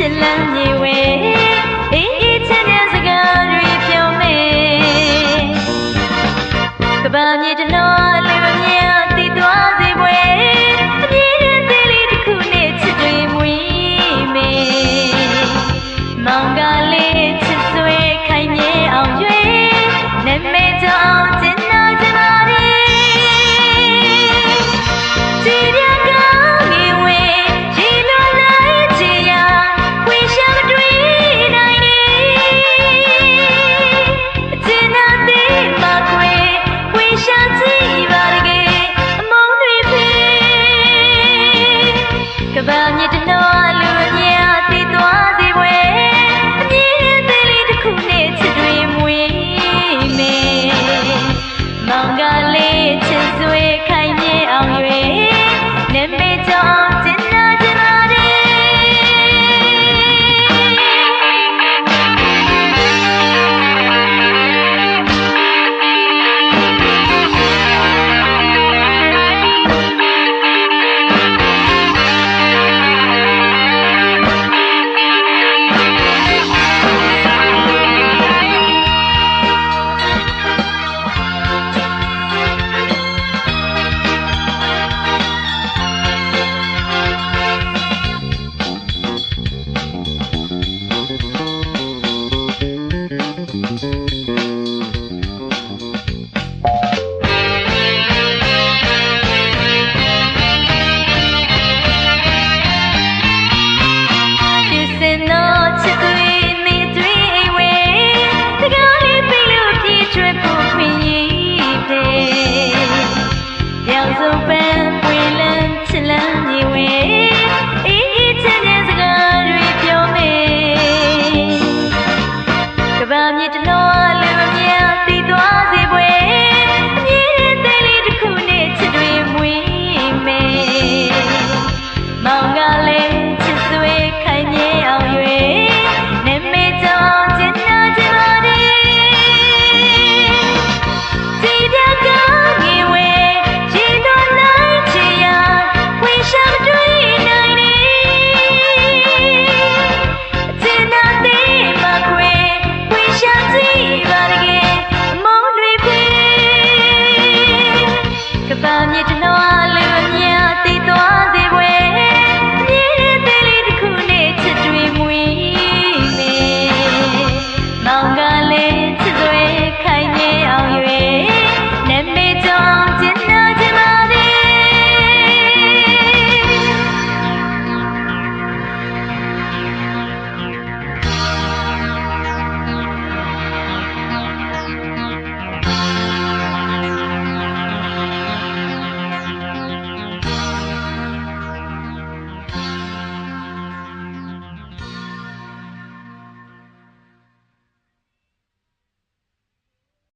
ရှစ်လမ်းမြေဝဲအေးအေးချမ်းချမ်းစကားတွေပြောမေကဘာမြေတနောလေးမမြတ်တည်သွားစေပွဲအပြည့်သေးလေးတစ်ခုနဲ့ချစ်တွေမွေးမေမောင်ကလေး 想。